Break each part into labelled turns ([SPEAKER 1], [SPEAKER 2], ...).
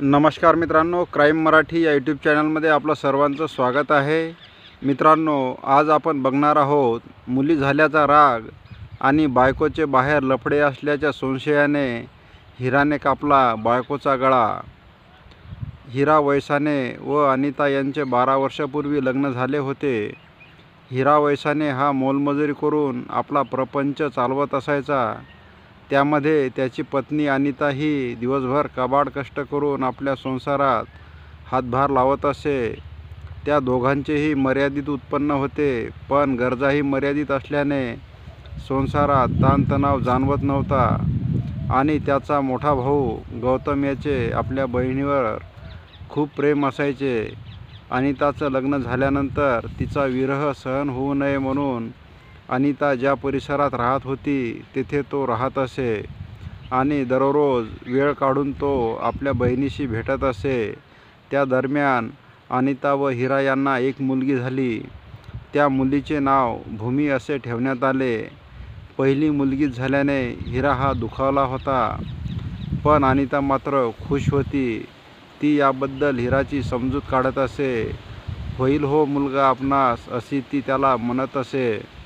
[SPEAKER 1] नमस्कार मित्रांनो क्राईम मराठी या यूट्यूब चॅनलमध्ये आपलं सर्वांचं स्वागत आहे. मित्रांनो आज आपण बघणार आहोत मुली झाल्याचा राग आणि बायकोचे बाहेर लफडे असल्याच्या संशयाने हिराने कापला बायकोचा गळा. हिरा वैसाने व अनिता यांचे बारा वर्षापूर्वी लग्न झाले होते. हिरा वैसाने हा मोलमजुरी करून आपला प्रपंच चालवत असायचा. त्यामध्ये त्याची पत्नी अनिता ही दिवसभर कबाड कष्ट करून आपल्या संसारात हातभार लावत असे. त्या दोघांचेही मर्यादित उत्पन्न होते पण गरजाही मर्यादित असल्याने संसारात ताणतणाव जाणवत नव्हता. आणि त्याचा मोठा भाऊ गौतम याचे आपल्या बहिणीवर खूप प्रेम असायचे. अनिताचं लग्न झाल्यानंतर तिचा विरह सहन होऊ नये म्हणून अनिता ज्या परिसरात राहत होती तेथे तो राहत असे. आणि दररोज वेळ काढून तो आपल्या बहिणीशी भेटत असे. त्या दरम्यान अनिता व हिरा यांना एक मुलगी झाली. त्या मुलीचे नाव भूमी असे ठेवण्यात आले. पहिली मुलगी झाल्याने हिरा हा दुखावला होता. पण अनिता मात्र खुश होती. ती याबद्दल हिराची समजूत काढत असे. होईल हो मुलगा आपणास अशी ती त्याला म्हणत असे.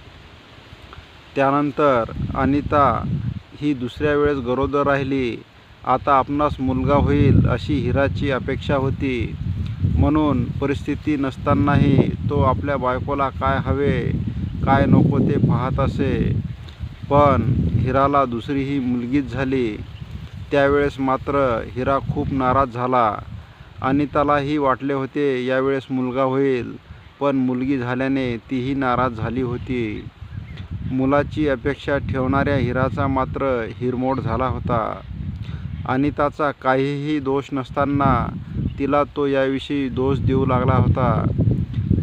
[SPEAKER 1] त्यानंतर अनिता ही दुसऱ्या वेळेस गरोदर राहिली. आता आपणास मुलगा होईल अशी हिराची अपेक्षा होती. म्हणून परिस्थिती नसतानाही तो आपल्या बायकोला काय हवे काय नको ते पाहत असे. पण हिराला दुसरी ही मुलगीच झाली. त्यावेळेस मात्र हिरा खूप नाराज झाला. अनितालाही वाटले होते यावेळेस मुलगा होईल पण मुलगी झाल्याने तीही नाराज झाली होती. मुलाची अपेक्षा ठेवणाऱ्या हिराचा मात्र हिरमोड झाला होता. अनिताचा काहीही दोष नसताना तिला तो याविषयी दोष देऊ लागला होता.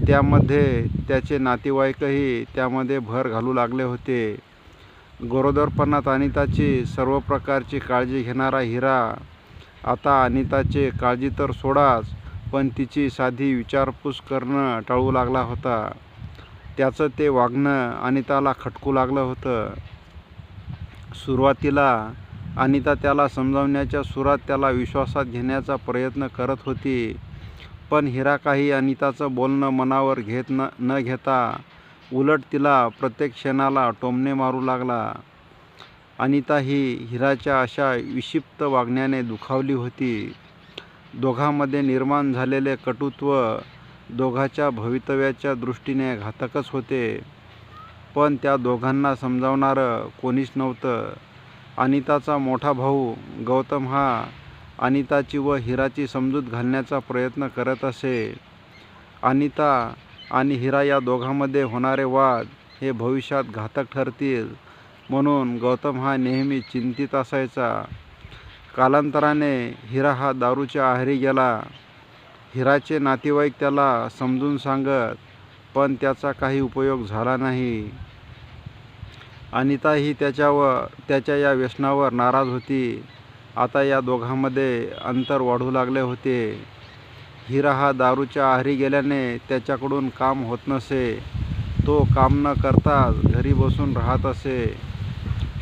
[SPEAKER 1] त्यामध्ये त्याचे नातेवाईकही त्यामध्ये भर घालू लागले होते. गरोदरपणात अनिताची सर्व प्रकारची काळजी घेणारा हिरा आता अनिताचे काळजी तर सोडाच पण तिची साधी विचारपूस करणं टाळू लागला होता. त्याचं ते वागणं अनिताला खटकू लागलं होतं. सुरुवातीला अनिता त्याला समजावण्याच्या सुरात त्याला विश्वासात घेण्याचा प्रयत्न करत होती. पण हिरा काही अनिताचं बोलणं मनावर घेत न न घेता उलट तिला प्रत्येक क्षणाला टोमणे मारू लागला. अनिता ही हिराच्या अशा विक्षिप्त वागण्याने दुखावली होती. दोघांमध्ये निर्माण झालेले कटुत्व दोघाच्या भवितव्याच्या दृष्टीने घातकच होते. पण त्या दोघांना समजावणारं कोणीच नव्हतं. अनिताचा मोठा भाऊ गौतम हा अनिताची व हिराची समजूत घालण्याचा प्रयत्न करत असे. अनिता आणि हिरा या दोघांमध्ये होणारे वाद हे भविष्यात घातक ठरतील म्हणून गौतम हा नेहमी चिंतित असायचा. कालांतराने हिरा हा दारूच्या आहारी गेला. हिराचे नातेवाईक त्याला समजून सांगत पण त्याचा काही उपयोग झाला नाही. अनिता ही त्याच्यावर त्याच्या या व्यसनावर नाराज होती. आता या दोघांमध्ये अंतर वाढू लागले होते. हिरा हा दारूच्या आहारी गेल्याने त्याच्याकडून काम होत नसे. तो काम न करताच घरी बसून राहत असे.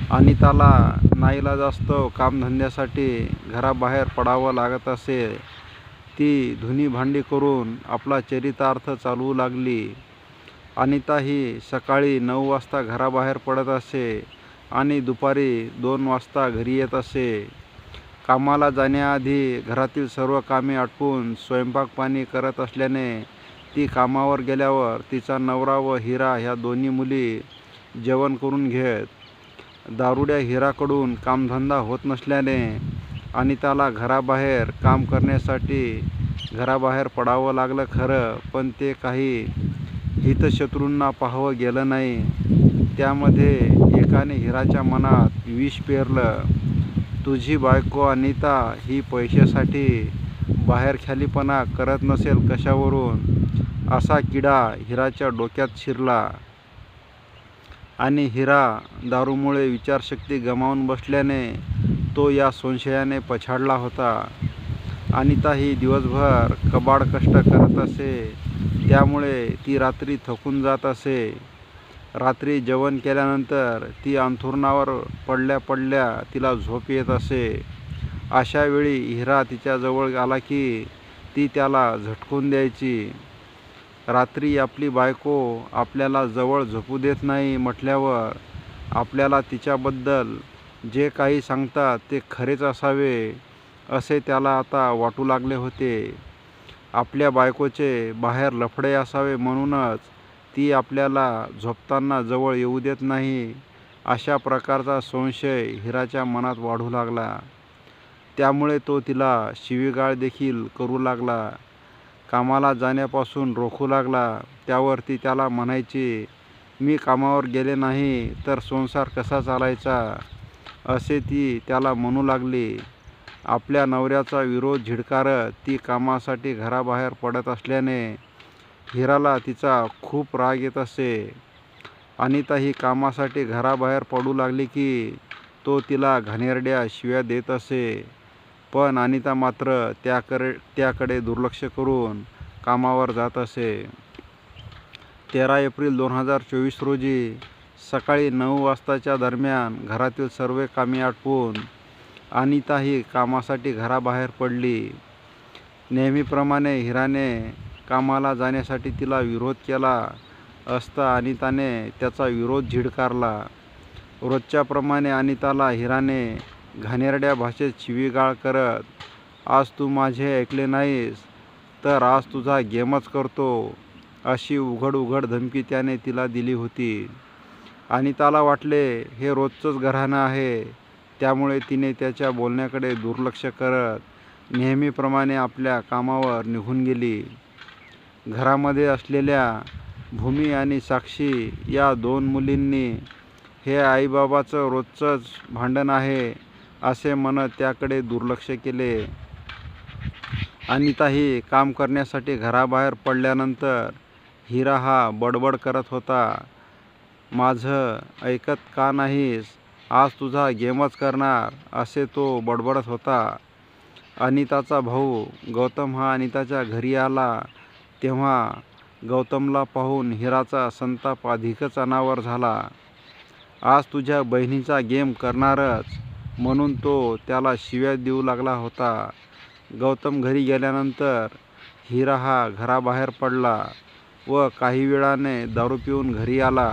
[SPEAKER 1] अनिताला नाईला जास्त कामधंद्यासाठी घराबाहेर पडावं लागत असे. ती धुनी भांडी करून आपला चरितार्थ चालवू लागली. अनिता ही सकाळी नऊ वाजता घराबाहेर पडत असे आणि दुपारी दोन वाजता घरी येत असे. कामाला जाण्याआधी घरातील सर्व कामे आटपून स्वयंपाक पाणी करत असल्याने ती कामावर गेल्यावर तिचा नवरा व हिरा ह्या दोन्ही मुली जेवण करून घेत. दारुड्या हिराकडून कामधंदा होत नसल्याने अनिताला घराबाहेर काम करण्यासाठी घराबाहेर पडावं लागलं खरं पण ते काही हितशत्रूंना पाहावं गेलं नाही. त्यामध्ये एकाने हिराच्या मनात विष पेरलं तुझी बायको अनिता ही पैशासाठी बाहेरख्यालीपणा करत नसेल कशावरून? असा किडा हिराच्या डोक्यात शिरला. आणि हिरा दारूमुळे विचारशक्ती गमावून बसल्याने तो या संशयाने पछाडला होता. अनिता ही दिवसभर कबाड कष्ट करत असे. त्यामुळे ती रात्री थकून जात असे. रात्री जेवण केल्यानंतर ती अंथुरणावर पडल्या पडल्या तिला झोप येत असे. अशा वेळी हिरा तिच्याजवळ आला की ती त्याला झटकून द्यायची. रात्री आपली बायको आपल्याला जवळ झोपू देत नाही म्हटल्यावर आपल्याला तिच्याबद्दल जे काही सांगतात ते खरेच असावे असे त्याला आता वाटू लागले होते. आपल्या बायकोचे बाहेर लफडे असावे म्हणूनच ती आपल्याला झोपताना जवळ येऊ देत नाही अशा प्रकारचा संशय हिराच्या मनात वाढू लागला. त्यामुळे तो तिला शिवीगाळ देखील करू लागला. कामाला जाण्यापासून रोखू लागला. त्यावर ती त्याला म्हणायची, मी कामावर गेले नाही तर संसार कसा चालायचा असे ती त्याला म्हणू लागली. आपल्या नवऱ्याचा विरोध झिडकारत ती कामासाठी घराबाहेर पडत असल्याने हिराला तिचा खूप राग येत असे. अनिता ही कामासाठी घराबाहेर पडू लागली की तो तिला घाणेरड्या शिव्या देत असे. पण अनिता मात्र त्याकडे दुर्लक्ष करून कामावर जात असे. तेरा एप्रिल दोन हजार चोवीस रोजी सकाळी नऊ वाजताच्या दरम्यान घरातील सर्व कामे आटोपून अनिता ही कामासाठी घराबाहेर पडली. नेहमीप्रमाणे हिराने कामाला जाण्यासाठी तिला विरोध केला असता अनिताने त्याचा विरोध झिडकारला. रोजच्याप्रमाणे अनिताला हिराने घाणेरड्या भाषेत शिवीगाळ करत, आज तू माझे ऐकले नाहीस तर आज तुझा गेमच करतो अशी उघड उघड धमकी त्याने तिला दिली होती. अनिताला वाटले हे रोजचंच घराणं आहे. त्यामुळे तिने त्याच्या बोलण्याकडे दुर्लक्ष करत नेहमीप्रमाणे आपल्या कामावर निघून गेली. घरामध्ये असलेल्या भूमी आणि साक्षी या दोन मुलींनी हे आईबाबाचं रोजचंच भांडण आहे असे म्हणत त्याकडे दुर्लक्ष केले. अनिताही काम करण्यासाठी घराबाहेर पडल्यानंतर हिरा हा बडबड करत होता. माझं ऐकत का नाहीस? आज तुझा गेमच करणार असे तो बडबडत होता. अनिताचा भाऊ गौतम हा अनिताच्या घरी आला तेव्हा गौतमला पाहून हिराचा संताप अधिकच अनावर झाला. आज तुझ्या बहिणीचा गेम करणारच म्हणून तो त्याला शिव्या देऊ लागला होता. गौतम घरी गेल्यानंतर हिरा हा घराबाहेर पडला व काही वेळाने दारू पिऊन घरी आला.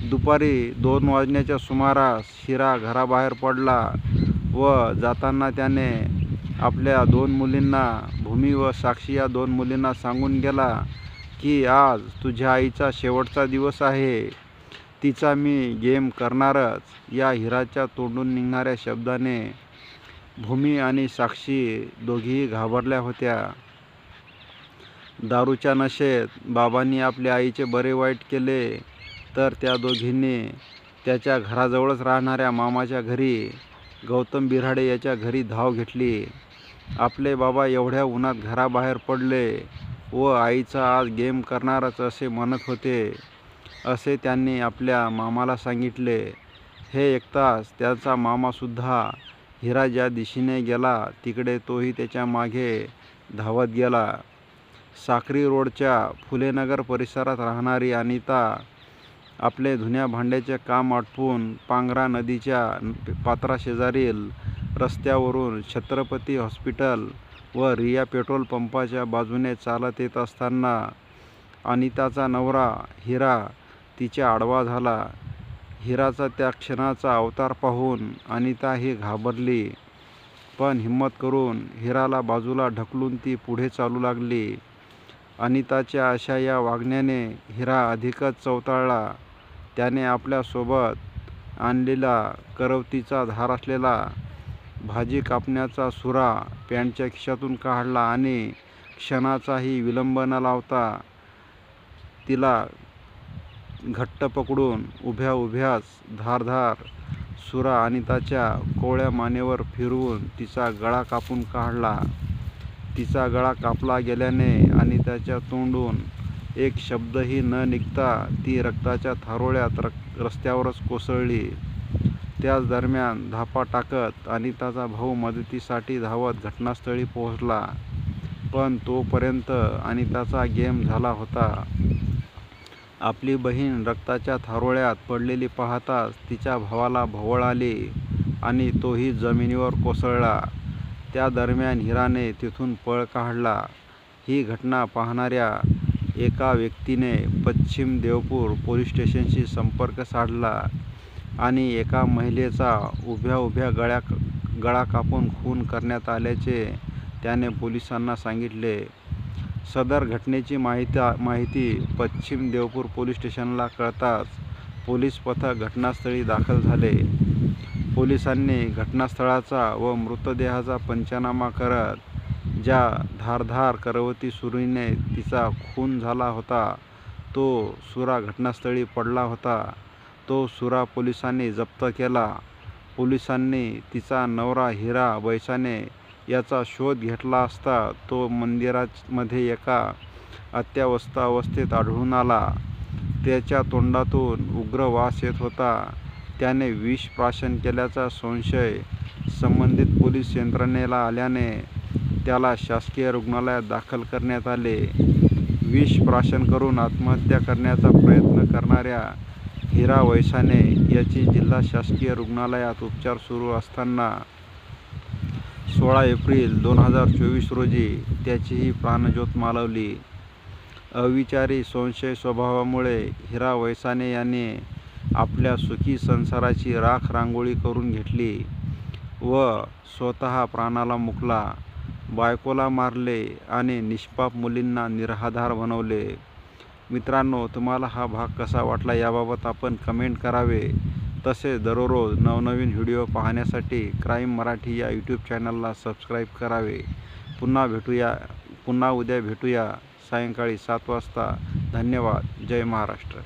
[SPEAKER 1] दुपारी दोन वाजण्याच्या सुमारास शिरा घराबाहेर पडला व जाताना त्याने आपल्या दोन मुलींना भूमी व साक्षी या दोन मुलींना सांगून गेला की आज तुझ्या आईचा शेवटचा दिवस आहे. तिचा मी गेम करणारच. या हिराच्या तोंडून निघणाऱ्या शब्दाने भूमी आणि साक्षी दोघीही घाबरल्या होत्या. दारूच्या नशेत बाबांनी आपल्या आईचे बरे वाईट केले तर त्या दोघींनी त्याच्या घराजवळच राहणाऱ्या मामाच्या घरी गौतम बिराडे याच्या घरी धाव घेतली. आपले बाबा एवढ्या उन्हात घराबाहेर पडले व आईचा आज गेम करणारच असे म्हणत होते असे त्यांनी आपल्या मामाला सांगितले. हे ऐकताच त्याचा मामासुद्धा हिरा ज्या दिशेने गेला तिकडे तोही त्याच्यामागे धावत गेला. साक्री रोडच्या फुलेनगर परिसरात राहणारी अनिता आपले धुन्या भांड्याचे काम आटपून पांगरा नदीच्या पात्राशेजारील रस्त्यावरून छत्रपती हॉस्पिटल व रिया पेट्रोल पंपाच्या बाजूने चालत येत असताना अनिताचा नवरा हिरा तिच्या आडवा झाला. हिराचा त्या क्षणाचा अवतार पाहून अनिता ही घाबरली पण हिम्मत करून हिराला बाजूला ढकलून ती पुढे चालू लागली. अनिताच्या अशा या वागण्याने हिरा अधिकच चवताळला. त्याने आपल्यासोबत आणलेला करवतीचा धार असलेला भाजी कापण्याचा सुरा पॅन्टच्या खिशातून काढला आणि क्षणाचाही विलंब न लावता तिला घट्ट पकडून उभ्या उभ्याच धारधार सुरा अनिताच्या कोवळ्या मानेवर फिरवून तिचा गळा कापून काढला. तिचा गळा कापला गेल्याने अनिताच्या तोंडून एक शब्दही न निघता ती रक्ताच्या थारोळ्यात रस्त्यावरच कोसळली. त्याच दरम्यान धापा टाकत अनिताचा भाऊ मदतीसाठी धावत घटनास्थळी पोहोचला पण तोपर्यंत अनिताचा गेम झाला होता. आपली बहीण रक्ताच्या थारोळ्यात पडलेली पाहताच तिच्या भावाला भोवळ आली आणि तोही जमिनीवर कोसळला. त्या दरम्यान हिराने तिथून पळ काढला. ही घटना पाहणाऱ्या एका व्यक्तीने पश्चिम देवपूर पोलीस स्टेशनशी संपर्क साधला आणि एका महिलेचा उभ्या उभ्या गळा कापून खून करण्यात आल्याचे त्याने पोलिसांना सांगितले. सदर घटनेची माहिती पश्चिम देवपूर पोलीस स्टेशनला कळताच पोलीस पथक घटनास्थळी दाखल झाले. पोलिसांनी घटनास्थळाचा व मृतदेहाचा पंचनामा करत ज्या धारधार करवती सुरीने तिचा खून झाला होता तो सुरा घटनास्थळी पडला होता. तो सुरा पोलिसांनी जप्त केला. पोलिसांनी तिचा नवरा हिरा वैशाने याचा शोध घेतला असता तो मंदिरामध्ये एका अत्यावस्थावस्थेत आढळून आला. त्याच्या तोंडातून उग्र वास येत होता. त्याने विष प्राशन केल्याचा संशय संबंधित पोलीस यंत्रणेला आल्याने त्याला शासकीय रुग्णालयात दाखल करण्यात आले. विष प्राशन करून आत्महत्या करण्याचा प्रयत्न करणाऱ्या हिरा वैशाने याची जिल्हा शासकीय रुग्णालयात उपचार सुरू असताना सोळा एप्रिल दोन हजार चोवीस रोजी त्याचीही प्राणज्योत मालवली. अविचारी संशय स्वभावामुळे हिरा वैसाने याने आपल्या सुखी संसाराची राख रांगोळी करून घेतली व स्वतः प्राणाला मुकला. बायकोला मारले आणि निष्पाप मुलींना निराधार बनवले. मित्रांनो तुम्हाला हा भाग कसा वाटला याबाबत आपण कमेंट करावे. तसेच दररोज नवनवीन व्हिडिओ पाहण्यासाठी क्राईम मराठी या यूट्यूब चॅनलला सबस्क्राईब करावे. पुन्हा उद्या भेटूया सायंकाळी सात वाजता. धन्यवाद. जय महाराष्ट्र.